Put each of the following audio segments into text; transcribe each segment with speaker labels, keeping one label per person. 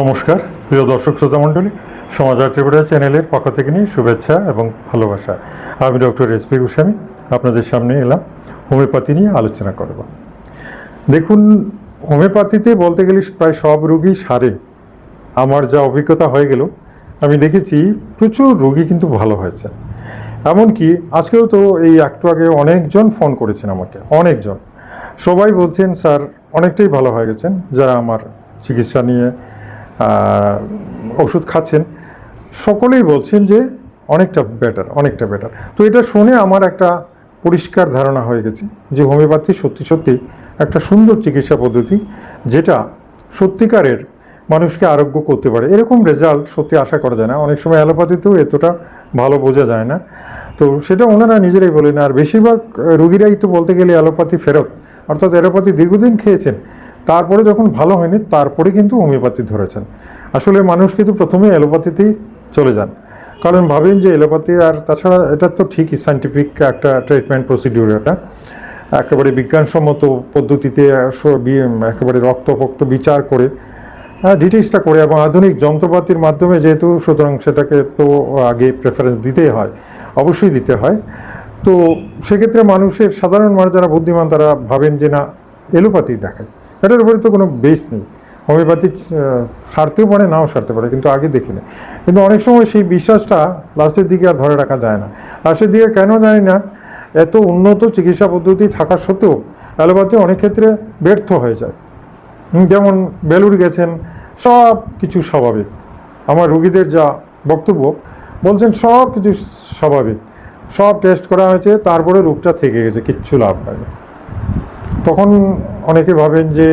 Speaker 1: নমস্কার, প্রিয় দর্শক শ্রোতা মণ্ডলী সমাচার ত্রিপুরা চ্যানেলের পক্ষ থেকে নিয়ে শুভেচ্ছা এবং ভালোবাসা। আমি ডক্টর এস পি গোস্বামী, আপনাদের সামনে এলাম, হোমিওপ্যাথি নিয়ে আলোচনা করব। দেখুন, হোমিওপ্যাথিতে বলতে গেলে প্রায় সব রোগী সারে। আমার যা অভিজ্ঞতা হয়ে গেল, আমি দেখেছি প্রচুর রুগী কিন্তু ভালো হয়েছে। এমনকি আজকেও তো এই একটু আগে অনেকজন ফোন করেছেন আমাকে, অনেকজন। সবাই বলছেন, স্যার, অনেকটাই ভালো হয়ে গেছেন, যারা আমার চিকিৎসা নিয়ে ওষুধ খাচ্ছেন, সকলেই বলছেন যে অনেকটা বেটার অনেকটা বেটার তো এটা শুনে আমার একটা পরিষ্কার ধারণা হয়ে গেছে যে হোমিওপ্যাথি সত্যি সত্যি একটা সুন্দর চিকিৎসা পদ্ধতি যেটা সত্যিকারের মানুষকে আরোগ্য করতে পারে। এরকম রেজাল্ট সত্যি আশা করা যায় না। অনেক সময় অ্যালোপ্যাথিতেও এতটা ভালো বোঝা যায় না। তো সেটা ওনারা নিজেরাই বলেন, আর বেশিরভাগ রুগীরাই তো বলতে গেলে অ্যালোপ্যাথি ফেরত, অর্থাৎ অ্যালোপ্যাথি দীর্ঘদিন খেয়েছেন। তারপরে যখন ভালো হয়নি, তারপরে কিন্তু হোমিওপ্যাথি ধরেছেন। আসলে মানুষ কিন্তু প্রথমে অ্যালোপ্যাথিতেই চলে যান। কারণ ভাবেন যে অ্যালোপ্যাথি আর তাছাড়া এটা তো ঠিকই সাইন্টিফিক একটা ট্রিটমেন্ট প্রসিডিউর এটা। একেবারে বিজ্ঞানসম্মত পদ্ধতিতে একেবারে রক্ত ফক্ত বিচার করে ডিটেলসটা করে এবং আধুনিক যন্ত্রপাতির মাধ্যমে যেহেতু সুতরাং সেটাকে তো আগে প্রেফারেন্স দিতেই হয়, অবশ্যই দিতে হয়। তো সেক্ষেত্রে মানুষের সাধারণ মানুষ যারা বুদ্ধিমান তারা ভাবেন যে না এলোপ্যাথি দেখায়। এটার উপরে তো কোনো বেস নেই। হোমিওপ্যাথি সারতেও পারে, নাও সারতে পারে, কিন্তু আগে দেখি না কিন্তু অনেক সময় সেই বিশ্বাসটা লাস্টের দিকে আর ধরে রাখা যায় না। লাস্টের দিকে কেন জানি না? এত উন্নত চিকিৎসা পদ্ধতি থাকা সত্ত্বেও অ্যালোপ্যাথি অনেক ক্ষেত্রে ব্যর্থ হয়ে যায়। যেমন বেলুর গেছেন, সব কিছু স্বাভাবিক। আমার রুগীদের যা বক্তব্য, বলছেন সব কিছু স্বাভাবিক। সব টেস্ট করা হয়েছে, তারপরে রোগটা থেকে গেছে, কিচ্ছু লাভ হয়নি। তখন অনেকে ভাবেন যে,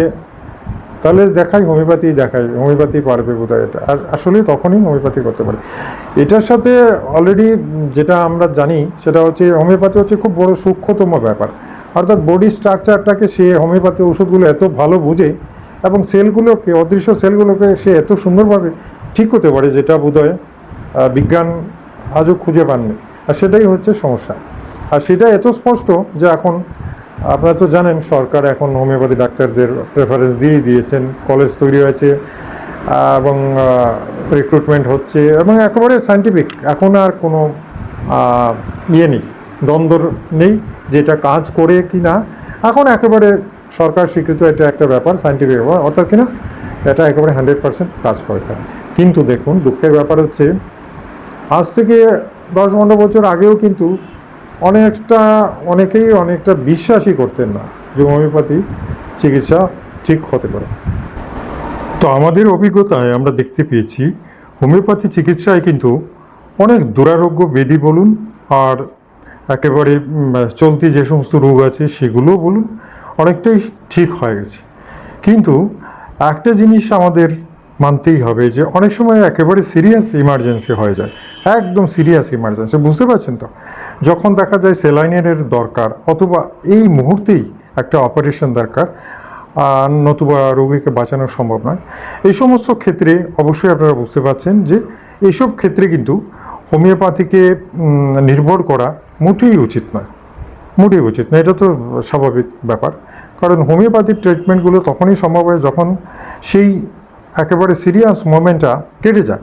Speaker 1: তাহলে দেখাই হোমিওপ্যাথি দেখাই হোমিওপ্যাথি পারবে বোধহয় এটা। আর আসলে তখনই হোমিওপ্যাথি করতে পারে। এটার সাথে অলরেডি যেটা আমরা জানি, সেটা হচ্ছে হোমিওপ্যাথি হচ্ছে খুব বড় সূক্ষ্মতম ব্যাপার। অর্থাৎ বডি স্ট্রাকচারটাকে সে হোমিওপ্যাথি ওষুধগুলো এত ভালো বুঝে এবং সেলগুলোকে, অদৃশ্য সেলগুলোকে সে এত সুন্দরভাবে ঠিক করতে পারে, যেটা বোধহয় বিজ্ঞান আজও খুঁজে পাননি। আর সেটাই হচ্ছে সমস্যা। আর সেটা এত স্পষ্ট যে এখন আপনারা তো জানেন, সরকার এখন হোমিওপ্যাথি ডাক্তারদের প্রেফারেন্স দিয়ে দিয়েছেন। কলেজ তৈরি হয়েছে এবং রিক্রুটমেন্ট হচ্ছে, এবং একেবারে সাইন্টিফিক এখন আর কোনো ইয়ে নেই, দ্বন্দ্ব নেই যেটা কাজ করে কি না। এখন একেবারে সরকার স্বীকৃত এটা একটা ব্যাপার সাইন্টিফিক ব্যাপার, অর্থাৎ কিনা এটা একেবারে হান্ড্রেড পার্সেন্ট কাজ করে থাকে। কিন্তু দেখুন, দুঃখের ব্যাপার হচ্ছে, আজ থেকে দশ পনেরো বছর আগেও কিন্তু অনেকটা, অনেকেই অনেকটা বিশ্বাসই করতেন না যে হোমিওপ্যাথি চিকিৎসা ঠিক হতে পারে। তো আমাদের অভিজ্ঞতায় আমরা দেখতে পেয়েছি, হোমিওপ্যাথি চিকিৎসায় কিন্তু অনেক দুরারোগ্য ব্যাধি বলুন আর একেবারে চলতি যে সমস্ত রোগ আছে সেগুলো বলুন অনেকটাই ঠিক হয়ে গেছে। কিন্তু একটা জিনিস আমাদের মানতেই হবে যে অনেক সময় একেবারে সিরিয়াস ইমার্জেন্সি হয়ে যায়। একদম সিরিয়াস ইমার্জেন্সি বুঝতে পারছেন তো? যখন দেখা যায় সেলাইনের দরকার অথবা এই মুহূর্তেই একটা অপারেশন দরকার, আর নতুবা রোগীকে বাঁচানো সম্ভব নয়। এই সমস্ত ক্ষেত্রে অবশ্যই আপনারা বুঝতে পারছেন যে এইসব ক্ষেত্রে কিন্তু হোমিওপ্যাথিকে নির্ভর করা মোটেই উচিত নয়। মোটেই উচিত না এটা তো স্বাভাবিক ব্যাপার। কারণ হোমিওপ্যাথির ট্রিটমেন্টগুলো তখনই সম্ভব হয় যখন সেই একেবারে সিরিয়াস মোমেন্টটা কেটে যায়।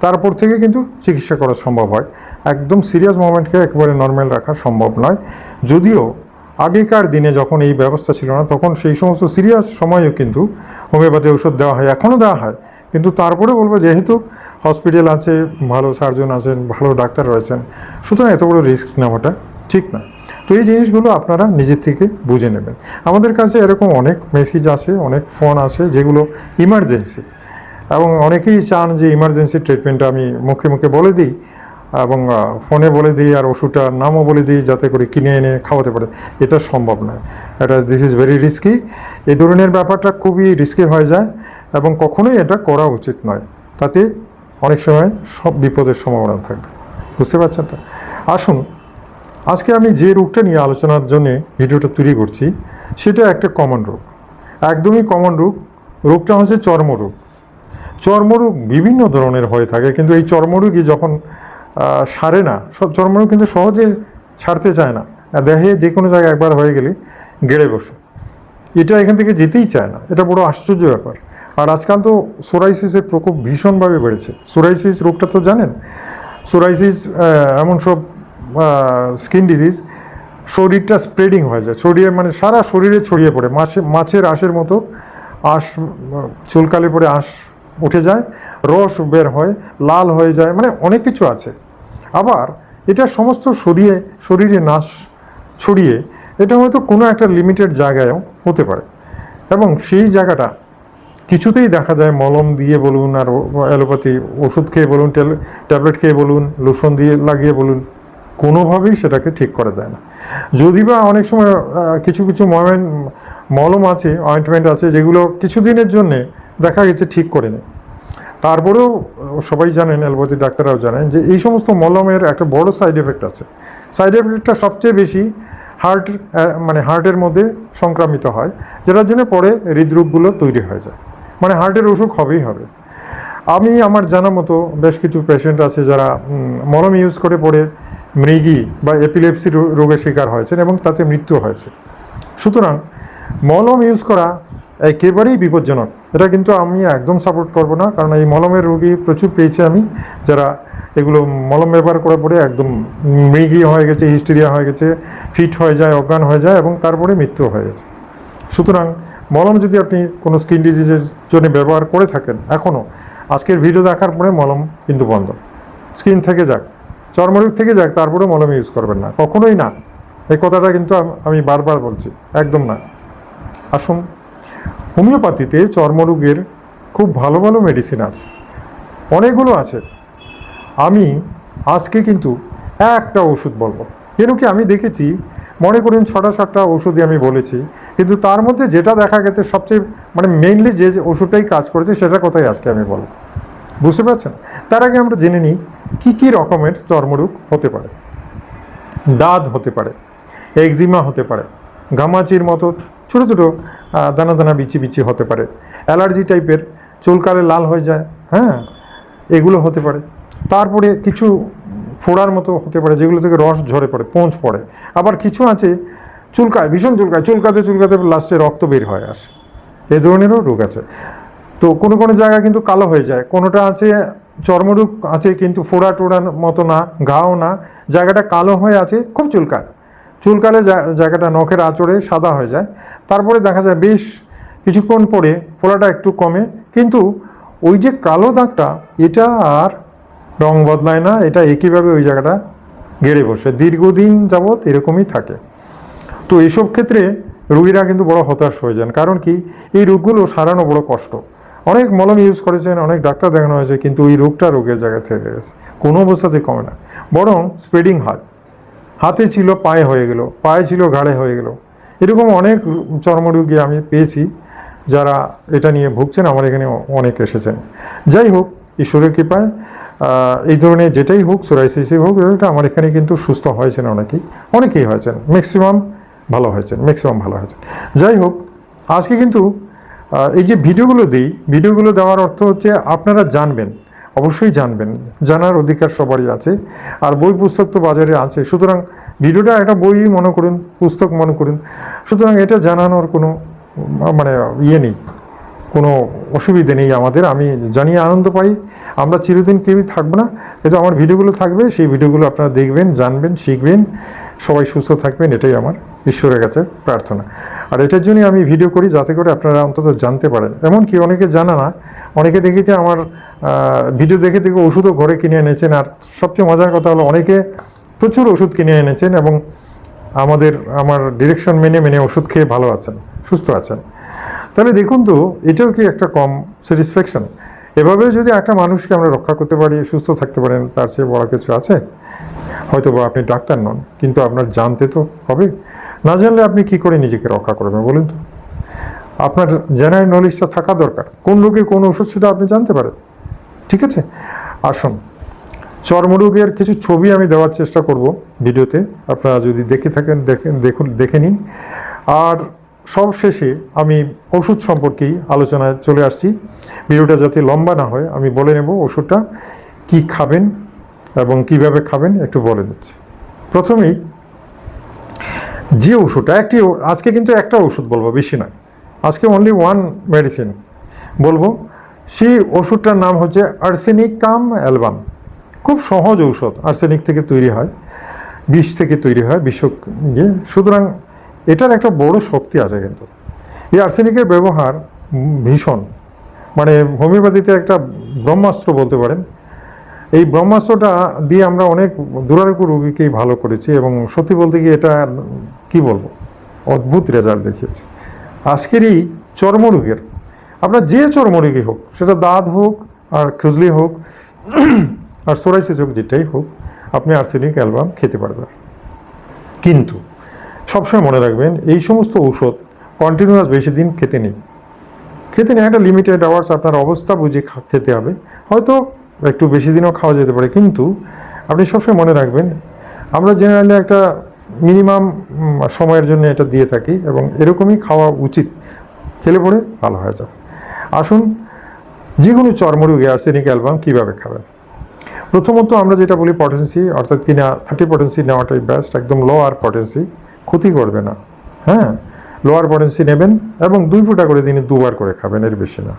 Speaker 1: তারপর থেকে কিন্তু চিকিৎসা করা সম্ভব হয়। একদম সিরিয়াস মোমেন্টকে একেবারে নর্মাল রাখা সম্ভব নয়। যদিও আগেকার দিনে যখন এই ব্যবস্থা ছিল না, তখন সেই সমস্ত সিরিয়াস সময়েও কিন্তু হোমিওপ্যাথি ওষুধ দেওয়া হয়, এখনও দেওয়া হয়। কিন্তু তারপরে বলব, যেহেতু হসপিটাল আছে, ভালো সার্জন আছেন, ভালো ডাক্তার রয়েছেন, সুতরাং এত বড় রিস্ক নেওয়াটা ঠিক না। তো এই জিনিসগুলো আপনারা নিজের থেকে বুঝে নেবেন। আমাদের কাছে এরকম অনেক মেসেজ আছে অনেক ফোন আসে যেগুলো ইমার্জেন্সি এবং অনেকেই চান যে ইমার্জেন্সি ট্রিটমেন্টটা আমি মুখে মুখে বলে দিই এবং ফোনে বলে দিই আর ওষুধটার নামও বলে দিই যাতে করে কিনে এনে খাওয়াতে পারে। এটা সম্ভব নয়। এটা দিস ইজ ভেরি রিস্কি এই ধরনের ব্যাপারটা খুবই রিস্কি হয়ে যায় এবং কখনোই এটা করা উচিত নয়। তাতে অনেক সময় সব বিপদের সম্ভাবনা থাকবে বুঝতে পারছেন তো? আসুন আজকে আমি যে রোগটা নিয়ে আলোচনার জন্য ভিডিওটা তৈরি করছি, সেটা একটা কমন রোগ। একদমই কমন রোগ, রোগটা হচ্ছে চর্মরোগ চর্মরোগ বিভিন্ন ধরনের হয়ে থাকে, কিন্তু এই চর্মরোগই যখন সারে না, সব চর্মরোগ কিন্তু সহজে ছাড়তে চায় না। দেহে যে কোনো জায়গায় একবার হয়ে গেলে গেড়ে বসে। এটা এখান থেকে যেতেই চায় না। এটা বড় আশ্চর্য ব্যাপার। আর আজকাল তো সোরাইসিসের প্রকোপ ভীষণভাবে বেড়েছে। সোরাইসিস রোগটা তো জানেন? সোরাইসিস এমন সব স্কিন ডিজিজ শরীরটা স্প্রেডিং হয়ে যায়। ছড়িয়ে মানে সারা শরীরে ছড়িয়ে পড়ে। মাছে মাছের আঁশের মতো আঁশ, চুলকালে পরে আঁশ উঠে যায়, রস বের হয়, লাল হয়ে যায় মানে অনেক কিছু আছে। আবার এটা সমস্ত শরীরে শরীরে নাশ ছড়িয়ে, এটা হয়তো কোনো একটা লিমিটেড জায়গায়ও হতে পারে। এবং সেই জায়গাটা কিছুতেই দেখা যায় মলম দিয়ে বলুন আর অ্যালোপ্যাথি ওষুধ খেয়ে বলুন, ট্যাবলেট খেয়ে বলুন, লোশন দিয়ে লাগিয়ে বলুন। কোনোভাবেই সেটাকে ঠিক করা যায় না। যদি বা অনেক সময় কিছু কিছু মলম মলম আছে অয়েন্টমেন্ট আছে, যেগুলো কিছুদিনের জন্যে দেখা গেছে ঠিক করে নেয় তারপরেও সবাই জানেন অ্যালোপ্যাথি ডাক্তাররাও জানেন, যে এই সমস্ত মলমের একটা বড় সাইড এফেক্ট আছে। সাইড এফেক্টটা সবচেয়ে বেশি হার্ট মানে হার্টের মধ্যে সংক্রামিত হয়, যেটার জন্য পরে হৃদরোগগুলো তৈরি হয়ে যায়। মানে হার্টের অসুখ হবেই হবে। আমি আমার জানা মতো বেশ কিছু পেশেন্ট আছে যারা মলম ইউজ করে পড়ে মৃগী বা এপিলেপসি রোগের শিকার হয়েছেন এবং তাতে মৃত্যু হয়েছে। সুতরাং মলম ইউজ করা একেবারেই বিপজ্জনক। এটা কিন্তু আমি একদম সাপোর্ট করব না, কারণ এই মলমের রোগী প্রচুর পেয়েছি আমি। যারা এগুলো মলম ব্যবহার করার পরে একদম মৃগী হয়ে গেছে হিস্টেরিয়া হয়ে গেছে ফিট হয়ে যায়, অজ্ঞান হয়ে যায় এবং তারপরে মৃত্যু হয়ে গেছে। সুতরাং মলম যদি আপনি কোনো স্কিন ডিজিজের জন্য ব্যবহার করে থাকেন এখনও আজকের ভিডিও দেখার পরে মলম কিন্তু বন্ধ। স্কিন থেকে যাক। চর্মরোগ থেকে যাক তারপরে মলম ইউজ করবেন না। কখনোই না। এই কথাটা কিন্তু আমি বারবার বলছি। একদম না। আসুন, হোমিওপ্যাথিতে চর্মরোগের খুব ভালো ভালো মেডিসিন আছে। অনেকগুলো আছে। আমি আজকে কিন্তু একটা ওষুধ বলব। কেন কি আমি দেখেছি, মনে করুন ছটা সাতটা ওষুধই আমি বলেছি, কিন্তু তার মধ্যে যেটা দেখা গেছে সবচেয়ে মানে মেইনলি যে ওষুধটাই কাজ করেছে সেটা কোথায় আজকে আমি বলব? বুঝতে পারছেন? তার আগে আমরা জেনে নিই, কী কী রকমের চর্মরোগ হতে পারে? দাঁত হতে পারে, একজিমা হতে পারে, ঘামাচির মতো ছোটো ছোটো দানা দানা বিচি বিচি হতে পারে, অ্যালার্জি টাইপের চুলকালে লাল হয়ে যায় হ্যাঁ এগুলো হতে পারে। তারপরে কিছু ফোড়ার মতো হতে পারে, যেগুলো থেকে রস ঝরে পড়ে পোঁচ পড়ে। আবার কিছু আছে, চুলকায়, ভীষণ চুলকায়, চুলকাতে চুলকাতে লাস্টে রক্ত বের হয়ে আসে। এ ধরনেরও রোগ আছে। তো কোনো কোনো জায়গা কিন্তু কালো হয়ে যায়। কোনোটা আছে চর্মরূপ আছে কিন্তু ফোড়া টোড়ার মতো না, ঘাও না। জায়গাটা কালো হয়ে আছে, খুব চুলকায়। চুলকালে জায়গাটা নখের আঁচড়ে সাদা হয়ে যায়। তারপরে দেখা যায় বেশ কিছুক্ষণ পরে ফোড়াটা একটু কমে। কিন্তু ওই যে কালো দাগটা, এটা আর রং বদলায় না, এটা একইভাবে ওই জায়গাটা গেড়ে বসে। দীর্ঘদিন যাবৎ এরকমই থাকে। তো এইসব ক্ষেত্রে রুগীরা কিন্তু বড় হতাশ হয়ে যান। কারণ কি? এই রোগগুলো সারানো বড় কষ্ট। অনেক মলম ইউজ করেছেন, অনেক ডাক্তার দেখানো হয়েছে, কিন্তু ওই রোগটা রোগের জায়গা থেকে গেছে। কোনো অবস্থাতেই কমে না। বরং স্প্রেডিং হয় হাতে ছিল, পায়ে হয়ে গেল। পায়ে ছিল, ঘাড়ে হয়ে গেল। এরকম অনেক চর্মরোগী আমি পেয়েছি, যারা এটা নিয়ে ভুগছেন, আমার এখানে অনেক এসেছেন। যাই হোক, ঈশ্বরের কৃপায় এই ধরনের যেটাই হোক সোরাইসিসই হোক, এটা আমার এখানে কিন্তু সুস্থ হয়েছেন অনেকেই। অনেকেই হয়েছেন। ম্যাক্সিমাম ভালো হয়েছেন ম্যাক্সিমাম ভালো হয়েছেন। যাই হোক, আজকে কিন্তু এই যে ভিডিওগুলো দিই, ভিডিওগুলো দেওয়ার অর্থ হচ্ছে আপনারা জানবেন, অবশ্যই জানবেন, জানার অধিকার সবারই আছে, আর বই পুস্তক তো বাজারে আছে। সুতরাং ভিডিওটা একটা বই মনে করুন, পুস্তক মনে করুন। সুতরাং এটা জানানোর কোনো মানে ইয়ে নেই, কোনো অসুবিধে নেই আমাদের। আমি জানিয়ে আনন্দ পাই, আমরা চিরদিন কেউই থাকব না। কিন্তু আমার ভিডিওগুলো থাকবে, সেই ভিডিওগুলো আপনারা দেখবেন, জানবেন, শিখবেন। সবাই সুস্থ থাকবেন, এটাই আমার ঈশ্বরের কাছে প্রার্থনা। আর এটার জন্যই আমি ভিডিও করি যাতে করে আপনারা অন্তত জানতে পারেন। এমনকি অনেকে জানা না, অনেকে দেখেছে আমার ভিডিও দেখে দেখে ওষুধও ঘরে কিনে এনেছেন। আর সবচেয়ে মজার কথা হলো অনেকে প্রচুর ওষুধ কিনে এনেছেন এবং আমাদের, আমার ডিরেকশন মেনে মেনে ওষুধ খেয়ে ভালো আছেন, সুস্থ আছেন। তাহলে দেখুন তো, এটাও কি একটা কম স্যাটিসফ্যাকশন এভাবে যদি একটা মানুষকে আমরা রক্ষা করতে পারি, সুস্থ থাকতে পারেন, তার চেয়ে বড় কিছু আছে? হয়তো আপনি ডাক্তার নন, কিন্তু আপনার জানতে তো হবে। না জানলে আপনি কি করে নিজেকে রক্ষা করবেন বলুন তো? আপনার জেনারেল নলেজটা থাকা দরকার। কোন রোগে কোন ওষুধ সেটা আপনি জানতে পারেন? ঠিক আছে? আসুন। চর্মরোগের কিছু ছবি আমি দেওয়ার চেষ্টা করব ভিডিওতে। আপনারা যদি দেখে থাকেন, দেখেন, দেখুন, দেখে নিন। আর সব শেষে আমি ওষুধ সম্পর্কেই আলোচনায় চলে আসছি। ভিডিওটা যাতে লম্বা না হয়, আমি বলে নেব ওষুধটা কি খাবেন এবং কীভাবে খাবেন, একটু বলে দিচ্ছি। প্রথমেই যে ওষুধটা, একটি আজকে কিন্তু একটা ওষুধ বলব, বেশি নয়। আজকে অনলি ওয়ান মেডিসিন বলব। সেই ওষুধটার নাম হচ্ছে আর্সেনিক কাম অ্যালবাম খুব সহজ ঔষধ আর্সেনিক থেকে তৈরি হয়, বিষ থেকে তৈরি হয় বিষ ইয়ে সুতরাং এটার একটা বড় শক্তি আছে কিন্তু। এই আর্সেনিকের ব্যবহার ভীষণ। মানে হোমিওপ্যাথিতে একটা ব্রহ্মাস্ত্র বলতে পারেন। এই ব্রহ্মাস্ত্রটা দিয়ে আমরা অনেক দুরারোগ্য রোগীকেই ভালো করেছি এবং সত্যি বলতে গিয়ে এটা কি বলব? অদ্ভুত রেজাল্ট দেখিয়েছে। আজকের এই চর্মরোগের, আপনার যে চর্মরোগী হোক, সেটা দাঁত হোক আর খুজলি হোক, আর সোরাইসিস হোক, যেটাই হোক, আপনি আর্সেনিক অ্যালবাম খেতে পারবেন। কিন্তু সবসময় মনে রাখবেন, এই সমস্ত ঔষধ কন্টিনিউয়াস বেশি দিন খেতে নেই। খেতে নেই, একটা লিমিটেড আওয়ার্স আপনার অবস্থা বুঝে খেতে হবে। হয়তো একটু বেশি দিনও খাওয়া যেতে পারে, কিন্তু আপনি সবসময় মনে রাখবেন, আমরা জেনারেলি একটা মিনিমাম সময়ের জন্য এটা দিয়ে থাকি এবং এরকমই খাওয়া উচিত। খেলে পরে ভালো হয়ে যাবে। আসুন যে কোনো চর্মরোগে আর্সেনিক অ্যালবাম কীভাবে খাবেন? প্রথমত আমরা যেটা বলি পটেন্সি অর্থাৎ কিনা থার্টি পটেন্সি নেওয়াটাই বেস্ট একদম লোয়ার পটেন্সি ক্ষতি করবে না। হ্যাঁ লোয়ার পটেন্সি নেবেন এবং দুই ফোঁটা করে দিনে দুবার করে খাবেন, এর বেশি না।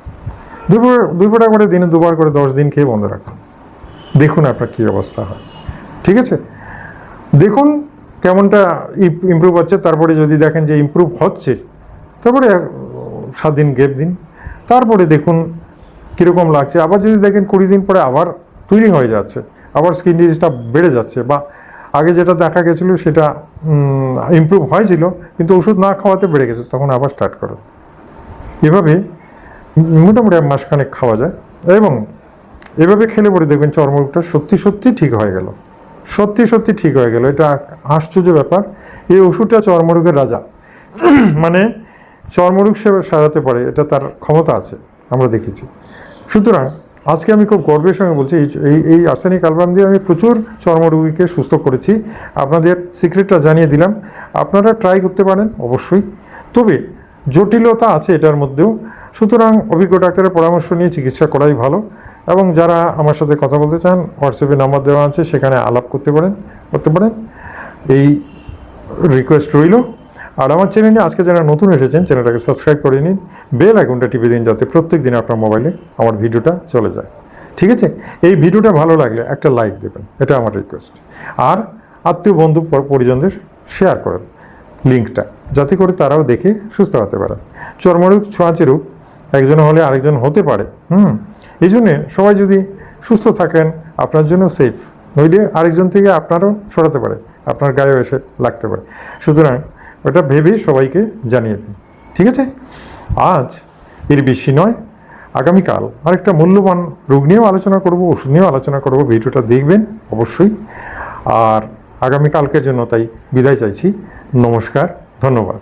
Speaker 1: দুই দুই ফোঁটা করে দিনে দুবার করে দশ দিন খেয়ে বন্ধ রাখুন। দেখুন আপনার কী অবস্থা হয়। ঠিক আছে? দেখুন কেমনটা ইমপ্রুভ হচ্ছে, তারপরে যদি দেখেন যে ইমপ্রুভ হচ্ছে, তারপরে সাত দিন গেপ দিন। তারপরে দেখুন কীরকম লাগছে। আবার যদি দেখেন কুড়ি দিন পরে আবার তৈরি হয়ে যাচ্ছে, আবার স্কিন ডিজিজটা বেড়ে যাচ্ছে বা আগে যেটা দেখা গেছিল সেটা ইমপ্রুভ হয়েছিল, কিন্তু ওষুধ না খাওয়াতে বেড়ে গেছে, তখন আবার স্টার্ট করো এভাবে মোটামুটি এক মাসখানেক খাওয়া যায় এবং এভাবে খেলে পরে দেখবেন চর্মরোগটা সত্যি সত্যি ঠিক হয়ে গেল। সত্যি সত্যি ঠিক হয়ে গেল। এটা আশ্চর্য ব্যাপার। এই ওষুধটা চর্মরোগের রাজা। মানে চর্মরোগ সে সারাতে পারে, এটা তার ক্ষমতা আছে, আমরা দেখেছি। সুতরাং আজকে আমি খুব গর্বের সঙ্গে বলছি, এই এই আর্সেনিক অ্যালবাম দিয়ে আমি প্রচুর চর্মরোগীকে সুস্থ করেছি। আপনাদের সিক্রেটটা জানিয়ে দিলাম। আপনারা ট্রাই করতে পারেন, অবশ্যই। তবে জটিলতা আছে এটার মধ্যেও। সুতরাং অভিজ্ঞ ডাক্তারের পরামর্শ নিয়ে চিকিৎসা করাই ভালো। এবং যারা আমার সাথে কথা বলতে চান হোয়াটসঅ্যাপে নাম্বার দেওয়া আছে, সেখানে আলাপ করতে পারেন করতে পারেন। এই রিকোয়েস্ট রইল। আর আমার চ্যানেলে আজকে যারা নতুন এসেছেন চ্যানেলটাকে সাবস্ক্রাইব করে নিন। বেল আইকনটা টিপে দিন যাতে প্রত্যেক দিন আপনার মোবাইলে আমার ভিডিওটা চলে যায়। ঠিক আছে? এই ভিডিওটা ভালো লাগলে একটা লাইক দেবেন, এটা আমার রিকোয়েস্ট আর আত্মীয় বন্ধু পর- পরিজনদের শেয়ার করেন লিঙ্কটা যাতে করে তারাও দেখে সুস্থ হতে পারে। চর্মরোগ, ছোঁয়াচে রোগ, একজন হলে আরেকজন হতে পারে। হুম? এই জন্যে সবাই যদি সুস্থ থাকেন, আপনার জন্য সেফ নইলে আরেকজন থেকে আপনারও ছড়াতে পারে, আপনার গায়েও এসে লাগতে পারে। সুতরাং ওটা ভেবেই সবাইকে জানিয়ে দিন, ঠিক আছে? আজ এর বেশি নয়, আগামীকাল আরেকটা মূল্যবান রোগ নিয়েও আলোচনা করব, ওষুধ নিয়েও আলোচনা করব, ভিডিওটা দেখবেন অবশ্যই। আর আগামীকালকের জন্য তাই বিদায় চাইছি। নমস্কার, ধন্যবাদ।